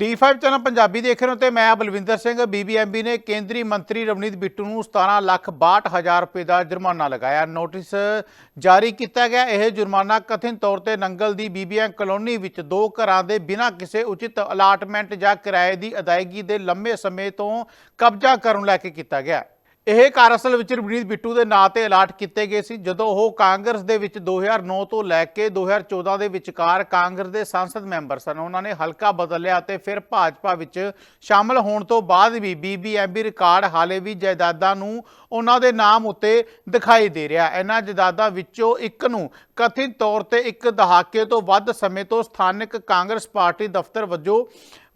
D5 channel Punjabi ਦੇਖ ਰਹੇ ਹੋ ਤੇ ਮੈਂ ਬਲਵਿੰਦਰ ਸਿੰਘ ਬੀਬੀਐਮਬੀ ਨੇ ਕੇਂਦਰੀ ਮੰਤਰੀ ਰਵਨੀਤ ਬਿੱਟੂ ਨੂੰ 17 ਲੱਖ 62 ਰੁਪਏ ਦਾ ਜੁਰਮਾਨਾ ਲਗਾਇਆ। ਨੋਟਿਸ ਜਾਰੀ ਕੀਤਾ ਗਿਆ। ਇਹ ਜੁਰਮਾਨਾ ਕਥਿਤ ਤੌਰ ਤੇ ਨੰਗਲ ਦੀ ਬੀਬੀਐਮ ਕਲੋਨੀ ਵਿੱਚ ਦੋ ਘਰਾਂ ਦੇ ਬਿਨਾਂ ਕਿਸੇ ਉਚਿਤ ਅਲਾਟਮੈਂਟ ਜਾਂ ਕਿਰਾਏ ਦੀ ਅਦਾਇਗੀ ਦੇ ਲੰਮੇ ਸਮੇਂ ਤੋਂ ਕਬਜ਼ਾ ਕਰਨ ਲੈ ਕੇ ਕੀਤਾ ਗਿਆ। ਇਹ ਘਰ ਅਸਲ ਵਿੱਚ ਰਵਨੀਤ ਬਿੱਟੂ ਦੇ ਨਾਂ ਤੇ ਅਲਾਟ ਕੀਤੇ ਗਏ ਸੀ, ਜਦੋਂ ਉਹ ਕਾਂਗਰਸ ਦੇ ਵਿੱਚ 2009 ਤੋਂ ਲੈ ਕੇ 2014 ਦੇ ਵਿਚਕਾਰ ਕਾਂਗਰਸ ਦੇ ਸੰਸਦ ਮੈਂਬਰ ਸਨ। ਉਹਨਾਂ ਨੇ ਹਲਕਾ ਬਦਲਿਆ ਅਤੇ ਫਿਰ ਭਾਜਪਾ ਵਿੱਚ ਸ਼ਾਮਲ ਹੋਣ ਤੋਂ ਬਾਅਦ ਵੀ ਬੀਬੀਐਮਬੀ ਰਿਕਾਰਡ, ਹਾਲੇ ਵੀ ਜਾਇਦਾਦਾਂ ਨੂੰ ਉਹਨਾਂ ਦੇ ਨਾਮ ਉੱਤੇ ਦਿਖਾਈ ਦੇ ਰਿਹਾ। ਇਹਨਾਂ ਜਾਇਦਾਦਾਂ ਵਿੱਚੋਂ ਇੱਕ ਨੂੰ ਕਥਿਤ ਤੌਰ ਤੇ ਇੱਕ ਦਹਾਕੇ ਤੋਂ ਵੱਧ ਸਮੇਂ ਤੋਂ ਸਥਾਨਕ ਕਾਂਗਰਸ ਪਾਰਟੀ ਦਫ਼ਤਰ ਵਜੋਂ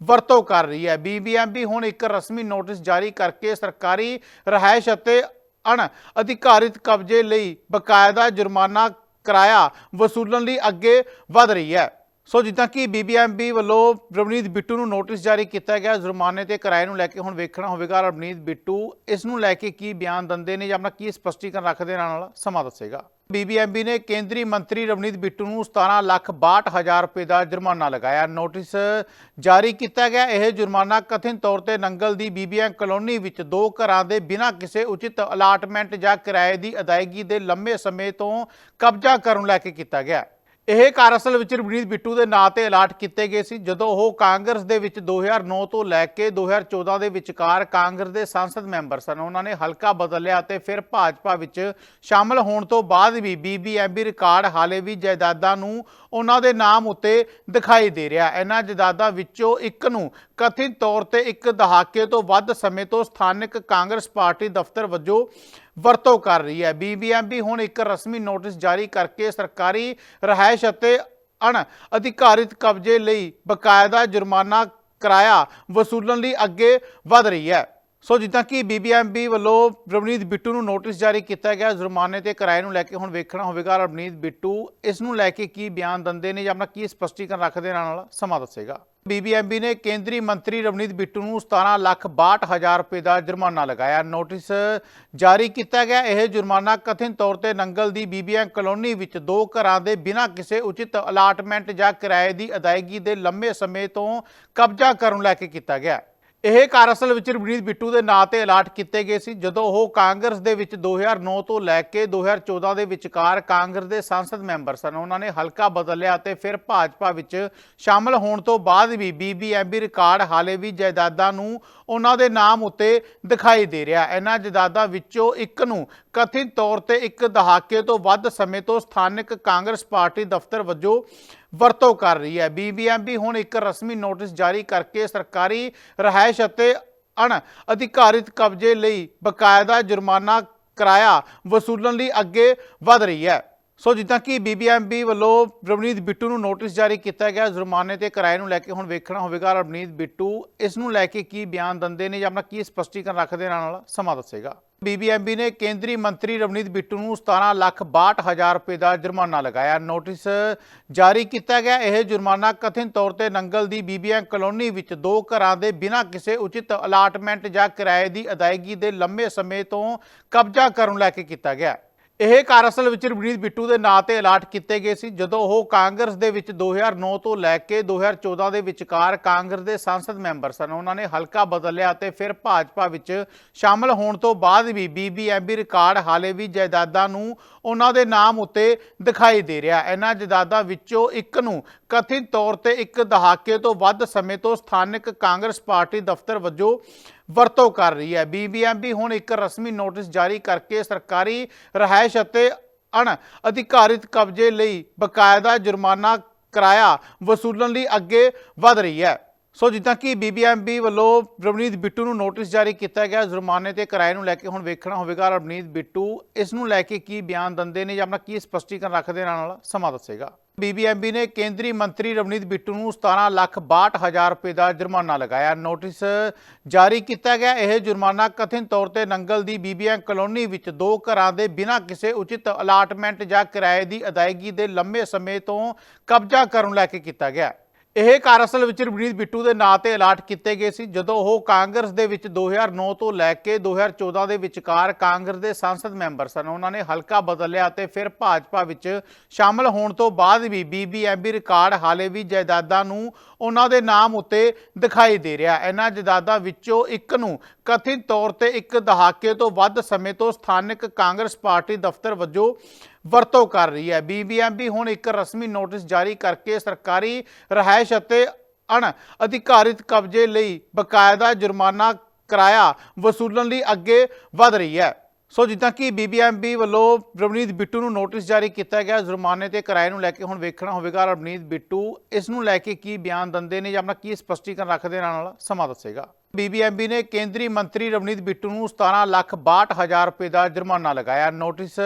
ਵਰਤੋਂ ਕਰ ਰਹੀ ਹੈ। ਬੀਬੀਐਮਬੀ ਹੁਣ ਇੱਕ ਰਸਮੀ ਨੋਟਿਸ ਜਾਰੀ ਕਰਕੇ ਸਰਕਾਰੀ ਰਹਾਇਸ਼ ਅਤੇ ਅਣ ਅਧਿਕਾਰਿਤ ਕਬਜ਼ੇ ਲਈ ਬਕਾਇਦਾ ਜੁਰਮਾਨਾ ਕਿਰਾਇਆ ਵਸੂਲਣ ਲਈ ਅੱਗੇ ਵਧ ਰਹੀ ਹੈ। ਸੋ ਜਿੱਦਾਂ ਕਿ ਬੀਬੀਐਮਬੀ ਵੱਲੋਂ ਰਵਨੀਤ ਬਿੱਟੂ ਨੂੰ ਨੋਟਿਸ ਜਾਰੀ ਕੀਤਾ ਗਿਆ। ਜੁਰਮਾਨੇ ਤੇ ਕਿਰਾਏ ਨੂੰ ਲੈ ਕੇ ਹੁਣ ਵੇਖਣਾ ਹੋਵੇਗਾ ਰਵਨੀਤ ਬਿੱਟੂ। ਇਸ ਨੂੰ ਲੈ ਕੇ ਕੀ ਬਿਆਨ ਦਿੰਦੇ ਨੇ ਜਾਂ ਆਪਣਾ ਕੀ ਸਪਸ਼ਟੀਕਰਨ ਰੱਖਦੇ ਨੇ ਆਉਣ ਸਮਾਂ ਦੱਸੇਗਾ। ਬੀਬੀਐਮਬੀ ਨੇ ਕੇਂਦਰੀ ਮੰਤਰੀ ਰਵਨੀਤ ਬਿੱਟੂ ਨੂੰ 17 ਲੱਖ 62 ਰੁਪਏ ਦਾ ਜੁਰਮਾਨਾ ਲਗਾਇਆ। ਨੋਟਿਸ ਜਾਰੀ ਕੀਤਾ ਗਿਆ। ਇਹ ਜੁਰਮਾਨਾ ਕਥਿਤ ਤੌਰ ਤੇ ਨੰਗਲ ਦੀ ਬੀਬੀਐਮ ਕਲੋਨੀ ਵਿੱਚ ਦੋ ਘਰਾਂ ਦੇ ਬਿਨਾਂ ਕਿਸੇ ਉਚਿਤ ਅਲਾਟਮੈਂਟ ਜਾਂ ਕਿਰਾਏ ਦੀ ਅਦਾਇਗੀ ਦੇ ਲੰਮੇ ਸਮੇਂ ਤੋਂ ਕਬਜ਼ਾ ਕਰਨ ਲੈ ਕੇ ਕੀਤਾ ਗਿਆ। ਇਹ ਕਾਰ ਅਸਲ ਵਿੱਚ ਰਵਨੀਤ ਬਿੱਟੂ ਦੇ ਨਾਂ ਤੇ ਅਲਾਟ ਕੀਤੇ ਗਏ ਸੀ, ਜਦੋਂ ਉਹ ਕਾਂਗਰਸ ਦੇ ਵਿੱਚ 2009 ਤੋਂ ਲੈ ਕੇ 2014 ਦੇ ਵਿਚਕਾਰ ਕਾਂਗਰਸ ਦੇ ਸੰਸਦ ਮੈਂਬਰ ਸਨ। ਉਹਨਾਂ ਨੇ ਹਲਕਾ ਬਦਲਿਆ ਅਤੇ ਫਿਰ ਭਾਜਪਾ ਵਿੱਚ ਸ਼ਾਮਲ ਹੋਣ ਤੋਂ ਬਾਅਦ ਵੀ ਬੀਬੀਐਮਬੀ ਰਿਕਾਰਡ ਹਾਲੇ ਵੀ ਜਾਇਦਾਦਾਂ ਨੂੰ ਉਹਨਾਂ ਦੇ ਨਾਮ ਉੱਤੇ ਦਿਖਾਈ ਦੇ ਰਿਹਾ। ਇਹਨਾਂ ਜਾਇਦਾਦਾਂ ਵਿੱਚੋਂ ਇੱਕ ਨੂੰ ਕਥਿਤ ਤੌਰ ਤੇ ਇੱਕ ਦਹਾਕੇ ਤੋਂ ਵੱਧ ਸਮੇਂ ਤੋਂ ਸਥਾਨਕ ਕਾਂਗਰਸ ਪਾਰਟੀ ਦਫ਼ਤਰ ਵਜੋਂ ਵਰਤੋਂ ਕਰ ਰਹੀ ਹੈ। ਬੀਬੀਐਮਬੀ ਹੁਣ ਇੱਕ ਰਸਮੀ ਨੋਟਿਸ ਜਾਰੀ ਕਰਕੇ ਸਰਕਾਰੀ ਰਹਾਇਸ਼ ਅਤੇ ਅਣ ਅਧਿਕਾਰਿਤ ਕਬਜ਼ੇ ਲਈ ਬਕਾਇਦਾ ਜੁਰਮਾਨਾ ਕਿਰਾਇਆ ਵਸੂਲਣ ਲਈ ਅੱਗੇ ਵਧ ਰਹੀ ਹੈ। ਸੋ ਜਿੱਦਾਂ ਕਿ ਬੀਬੀਐਮਬੀ ਵੱਲੋਂ ਰਵਨੀਤ ਬਿੱਟੂ ਨੂੰ ਨੋਟਿਸ ਜਾਰੀ ਕੀਤਾ ਗਿਆ। ਜੁਰਮਾਨੇ ਤੇ ਕਿਰਾਏ ਨੂੰ ਲੈ ਕੇ ਹੁਣ ਵੇਖਣਾ ਹੋਵੇਗਾ। ਰਵਨੀਤ ਬਿੱਟੂ ਇਸ ਨੂੰ ਲੈ ਕੇ ਕੀ ਬਿਆਨ ਦਿੰਦੇ ਨੇ ਜਾਂ ਆਪਣਾ ਕੀ ਸਪਸ਼ਟੀਕਰਨ ਰੱਖਦੇ ਨੇ ਆਉਣ ਸਮਾਂ ਦੱਸੇਗਾ। ਬੀਬੀਐਮਬੀ ਨੇ ਕੇਂਦਰੀ ਮੰਤਰੀ ਰਵਨੀਤ ਬਿੱਟੂ ਨੂੰ 17 ਲੱਖ 62 ਰੁਪਏ ਦਾ ਜੁਰਮਾਨਾ ਲਗਾਇਆ। ਨੋਟਿਸ ਜਾਰੀ ਕੀਤਾ ਗਿਆ। ਇਹ ਜੁਰਮਾਨਾ ਕਥਿਤ ਤੌਰ ਤੇ ਨੰਗਲ ਦੀ ਬੀਬੀਐਮ ਕਲੋਨੀ ਵਿੱਚ ਦੋ ਘਰਾਂ ਦੇ ਬਿਨਾਂ ਕਿਸੇ ਉਚਿਤ ਅਲਾਟਮੈਂਟ ਜਾਂ ਕਿਰਾਏ ਦੀ ਅਦਾਇਗੀ ਦੇ ਲੰਮੇ ਸਮੇਂ ਤੋਂ ਕਬਜ਼ਾ ਕਰਨ ਲੈ ਕੇ ਕੀਤਾ ਗਿਆ। ਇਹ ਘਰ ਅਸਲ ਵਿੱਚ ਰਵਨੀਤ ਬਿੱਟੂ ਦੇ ਨਾਂ ਤੇ ਅਲਾਟ ਕੀਤੇ ਗਏ ਸੀ, ਜਦੋਂ ਉਹ ਕਾਂਗਰਸ ਦੇ ਵਿੱਚ 2009 ਤੋਂ ਲੈ ਕੇ 2014 ਦੇ ਵਿਚਕਾਰ ਕਾਂਗਰਸ ਦੇ ਸੰਸਦ ਮੈਂਬਰ ਸਨ। ਉਹਨਾਂ ਨੇ ਹਲਕਾ ਬਦਲਿਆ ਅਤੇ ਫਿਰ ਭਾਜਪਾ ਵਿੱਚ ਸ਼ਾਮਲ ਹੋਣ ਤੋਂ ਬਾਅਦ ਵੀ ਬੀਬੀਐਮਬੀ ਰਿਕਾਰਡ ਹਾਲੇ ਵੀ ਜਾਇਦਾਦਾਂ ਨੂੰ ਉਹਨਾਂ ਦੇ ਨਾਮ ਉੱਤੇ ਦਿਖਾਈ ਦੇ ਰਿਹਾ। ਇਹਨਾਂ ਜਾਇਦਾਦਾਂ ਵਿੱਚੋਂ ਇੱਕ ਨੂੰ ਕਥਿਤ ਤੌਰ ਤੇ ਇੱਕ ਦਹਾਕੇ ਤੋਂ ਵੱਧ ਸਮੇਂ ਤੋਂ ਸਥਾਨਕ ਕਾਂਗਰਸ ਪਾਰਟੀ ਦਫ਼ਤਰ ਵਜੋਂ ਵਰਤੋਂ ਕਰ ਰਹੀ ਹੈ। ਬੀਬੀਐਮਬੀ ਹੁਣ ਇੱਕ ਰਸਮੀ ਨੋਟਿਸ ਜਾਰੀ ਕਰਕੇ ਸਰਕਾਰੀ ਰਹਾਇਸ਼ ਅਤੇ ਅਣ ਅਧਿਕਾਰਿਤ ਕਬਜ਼ੇ ਲਈ ਬਕਾਇਦਾ ਜੁਰਮਾਨਾ ਕਿਰਾਇਆ ਵਸੂਲਣ ਲਈ ਅੱਗੇ ਵਧ ਰਹੀ ਹੈ। ਸੋ ਜਿੱਦਾਂ ਕਿ ਬੀਬੀਐਮਬੀ ਵੱਲੋਂ ਰਵਨੀਤ ਬਿੱਟੂ ਨੂੰ ਨੋਟਿਸ ਜਾਰੀ ਕੀਤਾ ਗਿਆ, ਜੁਰਮਾਨੇ ਤੇ ਕਿਰਾਏ ਨੂੰ ਲੈ ਕੇ ਹੁਣ ਵੇਖਣਾ ਹੋਵੇਗਾ। ਰਵਨੀਤ ਬਿੱਟੂ ਇਸ ਨੂੰ ਲੈ ਕੇ ਕੀ ਬਿਆਨ ਦਿੰਦੇ ਨੇ ਜਾਂ ਆਪਣਾ ਕੀ ਸਪਸ਼ਟੀਕਰਨ ਰੱਖਦੇ ਨੇ, ਨਾਲ ਸਮਾਂ ਦੱਸੇਗਾ। ਬੀਬੀਐਮਬੀ ਨੇ ਕੇਂਦਰੀ ਮੰਤਰੀ ਰਵਨੀਤ ਬਿੱਟੂ ਨੂੰ 17 ਲੱਖ 62 ਰੁਪਏ ਦਾ ਜੁਰਮਾਨਾ ਲਗਾਇਆ। ਨੋਟਿਸ ਜਾਰੀ ਕੀਤਾ ਗਿਆ। ਇਹ ਜੁਰਮਾਨਾ ਕਥਿਤ ਤੌਰ ਤੇ ਨੰਗਲ ਦੀ ਬੀਬੀਐਮ ਕਲੋਨੀ ਵਿੱਚ ਦੋ ਘਰਾਂ ਦੇ ਬਿਨਾਂ ਕਿਸੇ ਉਚਿਤ ਅਲਾਟਮੈਂਟ ਜਾਂ ਕਿਰਾਏ ਦੀ ਅਦਾਇਗੀ ਦੇ ਲੰਮੇ ਸਮੇਂ ਤੋਂ ਕਬਜ਼ਾ ਕਰਨ ਲੈ ਕੇ ਕੀਤਾ ਗਿਆ। ਇਹ ਘਰ ਅਸਲ ਵਿੱਚ ਰਵਨੀਤ ਬਿੱਟੂ ਦੇ ਨਾਂ ਤੇ ਅਲਾਟ ਕੀਤੇ ਗਏ ਸੀ, ਜਦੋਂ ਉਹ ਕਾਂਗਰਸ ਦੇ ਵਿੱਚ 2009 ਤੋਂ ਲੈ ਕੇ 2014 ਦੇ ਵਿਚਕਾਰ ਕਾਂਗਰਸ ਦੇ ਸੰਸਦ ਮੈਂਬਰ ਸਨ। ਉਹਨਾਂ ਨੇ ਹਲਕਾ ਬਦਲਿਆ ਅਤੇ ਫਿਰ ਭਾਜਪਾ ਵਿੱਚ ਸ਼ਾਮਲ ਹੋਣ ਤੋਂ ਬਾਅਦ ਵੀ ਬੀਬੀਐਮਬੀ ਰਿਕਾਰਡ ਹਾਲੇ ਵੀ ਜਾਇਦਾਦਾਂ ਨੂੰ ਉਹਨਾਂ ਦੇ ਨਾਮ ਉੱਤੇ ਦਿਖਾਈ ਦੇ ਰਿਹਾ। ਇਹਨਾਂ ਜਾਇਦਾਦਾਂ ਵਿੱਚੋਂ ਇੱਕ ਨੂੰ ਕਥਿਤ ਤੌਰ ਤੇ ਇੱਕ ਦਹਾਕੇ ਤੋਂ ਵੱਧ ਸਮੇਂ ਤੋਂ ਸਥਾਨਕ ਕਾਂਗਰਸ ਪਾਰਟੀ ਦਫ਼ਤਰ ਵਜੋਂ ਵਰਤੋਂ ਕਰ ਰਹੀ ਹੈ। ਬੀਬੀਐਮਬੀ ਹੁਣ ਇੱਕ ਰਸਮੀ ਨੋਟਿਸ ਜਾਰੀ ਕਰਕੇ ਸਰਕਾਰੀ ਰਹਾਇਸ਼ ਅਤੇ ਅਣ ਅਧਿਕਾਰਿਤ ਕਬਜ਼ੇ ਲਈ ਬਕਾਇਦਾ ਜੁਰਮਾਨਾ ਕਿਰਾਇਆ ਵਸੂਲਣ ਲਈ ਅੱਗੇ ਵਧ ਰਹੀ ਹੈ। ਸੋ ਜਿੱਦਾਂ ਕਿ ਬੀਬੀਐਮਬੀ ਵੱਲੋਂ ਰਵਨੀਤ ਬਿੱਟੂ ਨੂੰ ਨੋਟਿਸ ਜਾਰੀ ਕੀਤਾ ਗਿਆ, ਜੁਰਮਾਨੇ ਤੇ ਕਿਰਾਏ ਨੂੰ ਲੈ ਕੇ ਹੁਣ ਵੇਖਣਾ ਹੋਵੇਗਾ ਰਵਨੀਤ ਬਿੱਟੂ। ਇਸ ਨੂੰ ਲੈ ਕੇ ਕੀ ਬਿਆਨ ਦਿੰਦੇ ਨੇ ਜਾਂ ਆਪਣਾ ਕੀ ਸਪਸ਼ਟੀਕਰਨ ਰੱਖਦੇ ਨੇ ਆਉਣ ਵਾਲਾ ਸਮਾਂ ਦੱਸੇਗਾ। ਬੀਬੀਐਮਬੀ ਨੇ ਕੇਂਦਰੀ ਮੰਤਰੀ ਰਵਨੀਤ ਬਿੱਟੂ ਨੂੰ 17 ਲੱਖ 62 ਰੁਪਏ ਦਾ ਜੁਰਮਾਨਾ ਲਗਾਇਆ। ਨੋਟਿਸ ਜਾਰੀ ਕੀਤਾ ਗਿਆ। ਇਹ ਜੁਰਮਾਨਾ ਕਥਿਤ ਤੌਰ ਤੇ ਨੰਗਲ ਦੀ ਬੀਬੀਐਮ ਕਲੋਨੀ ਵਿੱਚ ਦੋ ਘਰਾਂ ਦੇ ਬਿਨਾਂ ਕਿਸੇ ਉਚਿਤ ਅਲਾਟਮੈਂਟ ਜਾਂ ਕਿਰਾਏ ਦੀ ਅਦਾਇਗੀ ਦੇ ਲੰਮੇ ਸਮੇਂ ਤੋਂ ਕਬਜ਼ਾ ਕਰਨ ਲੈ ਕੇ ਕੀਤਾ ਗਿਆ। ਇਹ ਕਾਰ ਅਸਲ ਵਿੱਚ ਰਵਨੀਤ ਬਿੱਟੂ ਦੇ ਨਾਂ ਤੇ ਅਲਾਟ ਕੀਤੇ ਗਏ ਸੀ, ਜਦੋਂ ਉਹ ਕਾਂਗਰਸ ਦੇ ਵਿੱਚ 2009 ਤੋਂ ਲੈ ਕੇ 2014 ਦੇ ਵਿਚਕਾਰ ਕਾਂਗਰਸ ਦੇ ਸੰਸਦ ਮੈਂਬਰ ਸਨ। ਉਹਨਾਂ ਨੇ ਹਲਕਾ ਬਦਲਿਆ ਤੇ ਫਿਰ ਭਾਜਪਾ ਵਿੱਚ ਸ਼ਾਮਲ ਹੋਣ ਤੋਂ ਬਾਅਦ ਵੀ ਬੀਬੀਐਮਬੀ ਰਿਕਾਰਡ ਹਾਲੇ ਵੀ ਜਾਇਦਾਦਾਂ ਨੂੰ ਉਹਨਾਂ ਦੇ ਨਾਮ ਉੱਤੇ ਦਿਖਾਈ ਦੇ ਰਿਹਾ। ਇਹਨਾਂ ਜਾਇਦਾਦਾਂ ਵਿੱਚੋਂ ਇੱਕ ਨੂੰ ਕਥਿਤ ਤੌਰ ਤੇ ਇੱਕ ਦਹਾਕੇ ਤੋਂ ਵੱਧ ਸਮੇਂ ਤੋਂ ਸਥਾਨਕ ਕਾਂਗਰਸ ਪਾਰਟੀ ਦਫ਼ਤਰ ਵਜੋਂ ਵਰਤੋਂ ਕਰ ਰਹੀ ਹੈ। ਬੀਬੀਐਮਬੀ ਹੁਣ ਇੱਕ ਰਸਮੀ ਨੋਟਿਸ ਜਾਰੀ ਕਰਕੇ ਸਰਕਾਰੀ ਰਹਾਇਸ਼ ਅਤੇ ਅਣ ਅਧਿਕਾਰਿਤ ਕਬਜ਼ੇ ਲਈ ਬਕਾਇਦਾ ਜੁਰਮਾਨਾ ਕਿਰਾਇਆ ਵਸੂਲਣ ਲਈ ਅੱਗੇ ਵਧ ਰਹੀ ਹੈ। ਸੋ ਜਿੱਦਾਂ ਕਿ ਬੀਬੀਐਮਬੀ ਵੱਲੋਂ ਰਵਨੀਤ ਬਿੱਟੂ ਨੂੰ ਨੋਟਿਸ ਜਾਰੀ ਕੀਤਾ ਗਿਆ, ਜੁਰਮਾਨੇ ਤੇ ਕਿਰਾਏ ਨੂੰ ਲੈ ਕੇ ਹੁਣ ਵੇਖਣਾ ਹੋਵੇਗਾ। ਰਵਨੀਤ ਬਿੱਟੂ, ਇਸ ਨੂੰ ਲੈ ਕੇ ਕੀ ਬਿਆਨ ਦਿੰਦੇ ਨੇ ਜਾਂ ਆਪਣਾ ਕੀ ਸਪਸ਼ਟੀਕਰਨ ਰੱਖਦੇ ਨੇ ਆਉਣ ਸਮਾਂ ਦੱਸੇਗਾ। ਬੀਬੀਐਮਬੀ ਨੇ ਕੇਂਦਰੀ ਮੰਤਰੀ ਰਵਨੀਤ ਬਿੱਟੂ ਨੂੰ 17 ਲੱਖ 62 ਹਜ਼ਾਰ ਰੁਪਏ ਦਾ ਜੁਰਮਾਨਾ ਲਗਾਇਆ। ਨੋਟਿਸ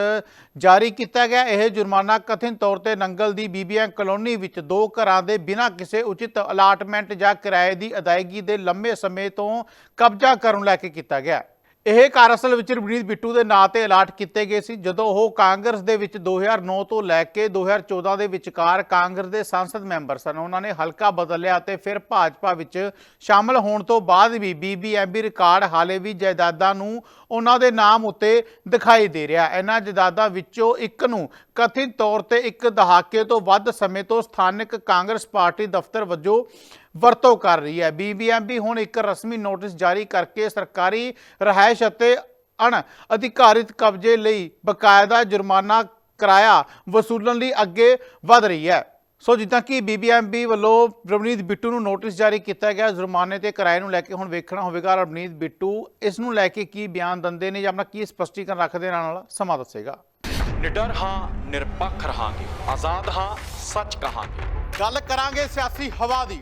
ਜਾਰੀ ਕੀਤਾ ਗਿਆ। ਇਹ ਜੁਰਮਾਨਾ ਕਥਿਤ ਤੌਰ ਤੇ ਨੰਗਲ ਦੀ ਬੀਬੀਐਮ ਕਲੋਨੀ ਵਿੱਚ ਦੋ ਘਰਾਂ ਦੇ ਬਿਨਾਂ ਕਿਸੇ ਉਚਿਤ ਅਲਾਟਮੈਂਟ ਜਾਂ ਕਿਰਾਏ ਦੀ ਅਦਾਇਗੀ ਦੇ ਲੰਮੇ ਸਮੇਂ ਤੋਂ ਕਬਜ਼ਾ ਕਰਨ ਲੈ ਕੇ ਕੀਤਾ ਗਿਆ। ਇਹ ਕਾਰ ਅਸਲ ਵਿੱਚ ਰਵਨੀਤ ਬਿੱਟੂ ਦੇ ਨਾਂ ਤੇ ਅਲਾਟ ਕੀਤੇ ਗਏ ਸੀ, ਜਦੋਂ ਉਹ ਕਾਂਗਰਸ ਦੇ ਵਿੱਚ 2009 ਤੋਂ ਲੈ ਕੇ 2014 ਦੇ ਵਿਚਕਾਰ ਕਾਂਗਰਸ ਦੇ ਸੰਸਦ ਮੈਂਬਰ ਸਨ। ਉਹਨਾਂ ਨੇ ਹਲਕਾ ਬਦਲਿਆ ਅਤੇ ਫਿਰ ਭਾਜਪਾ ਵਿੱਚ ਸ਼ਾਮਲ ਹੋਣ ਤੋਂ ਬਾਅਦ ਵੀ ਬੀਬੀਐਮਬੀ ਰਿਕਾਰਡ, ਹਾਲੇ ਵੀ ਜਾਇਦਾਦਾਂ ਨੂੰ ਉਹਨਾਂ ਦੇ ਨਾਮ ਉੱਤੇ ਦਿਖਾਈ ਦੇ ਰਿਹਾ। ਇਹਨਾਂ ਜਾਇਦਾਦਾਂ ਵਿੱਚੋਂ ਇੱਕ ਨੂੰ ਕਥਿਤ ਤੌਰ ਤੇ ਇੱਕ ਦਹਾਕੇ ਤੋਂ ਵੱਧ ਸਮੇਂ ਤੋਂ ਸਥਾਨਕ ਕਾਂਗਰਸ ਪਾਰਟੀ ਦਫ਼ਤਰ ਵਜੋਂ ਵਰਤੋਂ ਕਰ ਰਹੀ ਹੈ। ਬੀਬੀਐਮਬੀ ਹੁਣ ਇੱਕ ਰਸਮੀ ਨੋਟਿਸ ਜਾਰੀ ਕਰਕੇ ਸਰਕਾਰੀ ਰਹਾਇਸ਼ ਅਤੇ ਅਣ ਅਧਿਕਾਰਿਤ ਕਬਜ਼ੇ ਲਈ ਬਕਾਇਦਾ ਜੁਰਮਾਨਾ ਕਿਰਾਇਆ ਵਸੂਲਣ ਲਈ ਅੱਗੇ ਵਧ ਰਹੀ ਹੈ। ਸੋ ਜਿੱਦਾਂ ਕਿ ਬੀਬੀਐਮਬੀ ਵੱਲੋਂ ਰਵਨੀਤ ਬਿੱਟੂ ਨੂੰ ਨੋਟਿਸ ਜਾਰੀ ਕੀਤਾ ਗਿਆ। ਜੁਰਮਾਨੇ ਤੇ ਕਿਰਾਏ ਨੂੰ ਲੈ ਕੇ ਹੁਣ ਵੇਖਣਾ ਹੋਵੇਗਾ ਰਵਨੀਤ ਬਿੱਟੂ। ਇਸ ਨੂੰ ਲੈ ਕੇ ਕੀ ਬਿਆਨ ਦਿੰਦੇ ਨੇ ਜਾਂ ਆਪਣਾ ਕੀ ਸਪਸ਼ਟੀਕਰਨ ਰੱਖਦੇ ਨੇ ਆਉਣ ਵਾਲਾ ਸਮਾਂ ਦੱਸੇਗਾ। ਨਿਡਰ ਹਾਂ ਨਿਰਪੱਖ ਰਹਾਂਗੇ। ਆਜ਼ਾਦ ਹਾਂ ਸੱਚ ਕਹਾਂਗੇ। ਗੱਲ ਕਰਾਂਗੇ ਸਿਆਸੀ ਹਵਾ ਦੀ।